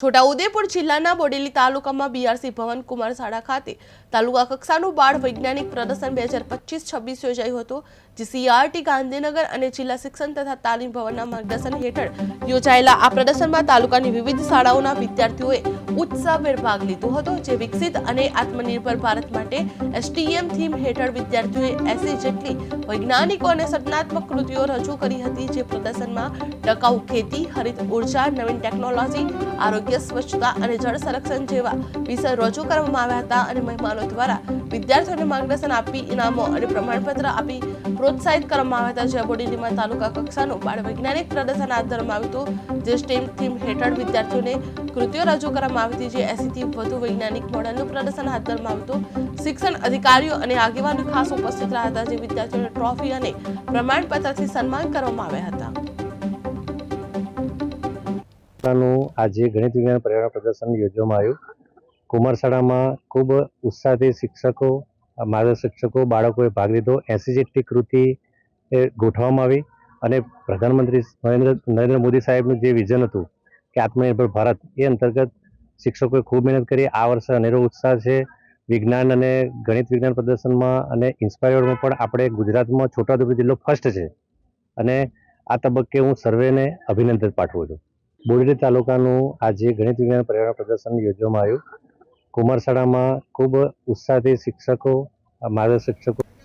છોટાઉદેપુર જિલ્લાના બોડેલી તાલુકામાં બીઆરસી ભવન કુમાર શાળા ખાતે તાલુકા કક્ષાનું બાળ વૈજ્ઞાનિક પ્રદર્શન બે હજાર પચીસ છવ્વીસ યોજાયું હતું, જે સીઆરટી ગાંધીનગર અને જિલ્લા શિક્ષણ તથા તાલીમ ભવનના માર્ગદર્શન હેઠળ યોજાયેલા આ પ્રદર્શનમાં તાલુકાની વિવિધ શાળાઓના વિદ્યાર્થીઓએ ઉત્સાહભેર ભાગ લીધો હતો, જે વિકસિત અને આત્મનિર્ભર ભારત માટે એસટીએમ થીમ હેઠળ વિદ્યાર્થીઓએ એસી જેટલી વૈજ્ઞાનિકો અને સર્જનાત્મક કૃતિઓ રજૂ કરી હતી, જે પ્રદર્શનમાં ટકાઉ ખેતી, હરિત ઊર્જા, નવીન ટેકનોલોજી, આરોગ્ય, સ્વચ્છતા અને જળ સંરક્ષણ જેવા વિષય રજૂ કરવામાં આવ્યા હતા અને મહેમાનો દ્વારા વિદ્યાર્થીઓને માર્ગદર્શન આપી, ઇનામો અને પ્રમાણપત્ર આપી પ્રોત્સાહિત કરવામાં આવ્યા હતા. જે બોડીલીમાં તાલુકા કક્ષાનું બાળ વૈજ્ઞાનિક પ્રદર્શન હાથ ધરવામાં આવ્યું હતું. જે સ્ટેમ થીમ હેઠળ વિદ્યાર્થીઓને કૃતિઓ રજૂ કરવામાં હતી જે એસીથી વધુ વૈજ્ઞાનિક મોડલનું પ્રદર્શન હાથ ધરવામાં આવ્યું શિક્ષણ અધિકારીઓ અને આગેવાનો ખાસ ઉપસ્થિત રહ્યા હતા, જે વિદ્યાર્થીઓને ટ્રોફી અને પ્રમાણપત્રથી સન્માન કરવામાં આવ્યા હતા. આજે ગણિત વિજ્ઞાન પર્યાવરણ પ્રદર્શન યોજવામાં આવ્યું. કુમાર શાળામાં ખૂબ ઉત્સાહથી શિક્ષકો માર્ગદર્શક શિક્ષકો બાળકોએ ભાગ લીધો. એસી જેટલી કૃતિ ગોઠવવામાં આવી અને પ્રધાનમંત્રી નરેન્દ્ર નરેન્દ્ર મોદી સાહેબનું જે વિઝન હતું કે આત્મનિર્ભર ભારત એ અંતર્ગત શિક્ષકોએ ખૂબ મહેનત કરી. આ વર્ષે અનેરો ઉત્સાહ છે. વિજ્ઞાન અને ગણિત વિજ્ઞાન પ્રદર્શનમાં અને ઇન્સ્પાયર્ડમાં પણ આપણે ગુજરાતમાં છોટાઉદેપુર જિલ્લો ફર્સ્ટ છે. અને આ તબક્કે હું સર્વેને અભિનંદન પાઠવું છું. બોડેલી તાલુકાનું આજે ગણિત વિજ્ઞાન પર્યાવરણ પ્રદર્શન યોજવામાં આવ્યું. કુમાર શાળામાં ખૂબ ઉત્સાહથી શિક્ષકો, માર્ગદર્શક શિક્ષકો